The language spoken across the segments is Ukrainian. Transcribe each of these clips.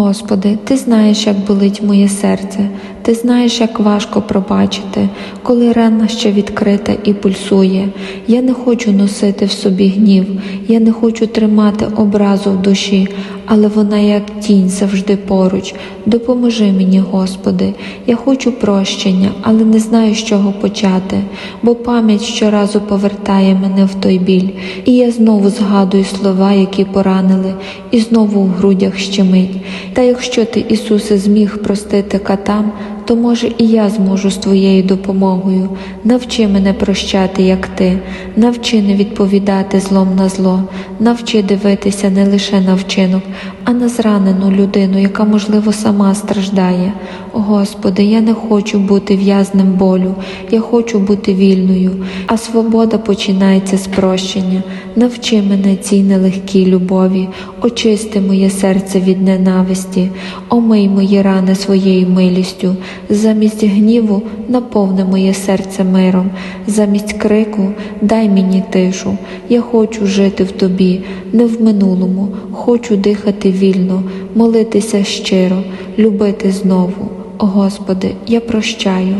Господи, Ти знаєш, як болить моє серце, Ти знаєш, як важко пробачити, коли рана ще відкрита і пульсує. Я не хочу носити в собі гнів, я не хочу тримати образу в душі, але вона як тінь завжди поруч. Допоможи мені, Господи. Я хочу прощення, але не знаю, з чого почати, бо пам'ять щоразу повертає мене в той біль, і я знову згадую слова, які поранили, і знову в грудях щемить. Та якщо ти, Ісусе, зміг простити катам, то може і я зможу з твоєю допомогою. Навчи мене прощати, як ти, навчи не відповідати злом на зло, навчи дивитися не лише на вчинок, а на зранену людину, яка, можливо, сама страждає. Господи, я не хочу бути в'язнем болю, я хочу бути вільною, а свобода починається з прощення. Навчи мене цій нелегкій любові, очисти моє серце від ненависті, омий мої рани своєю милістю, замість гніву наповни моє серце миром, замість крику дай мені тишу. Я хочу жити в тобі, не в минулому, хочу дихати вільно, молитися щиро, любити знову. Господи, я прощаю.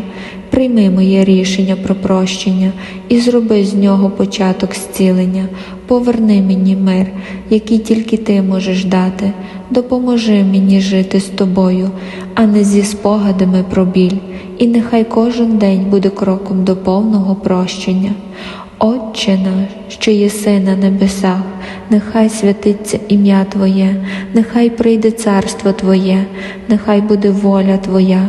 Прийми моє рішення про прощення і зроби з нього початок зцілення. Поверни мені мир, який тільки ти можеш дати. Допоможи мені жити з тобою, а не зі спогадами про біль. І нехай кожен день буде кроком до повного прощення. Отче наш, що єси на небесах, нехай святиться ім'я Твоє, нехай прийде царство Твоє, нехай буде воля Твоя,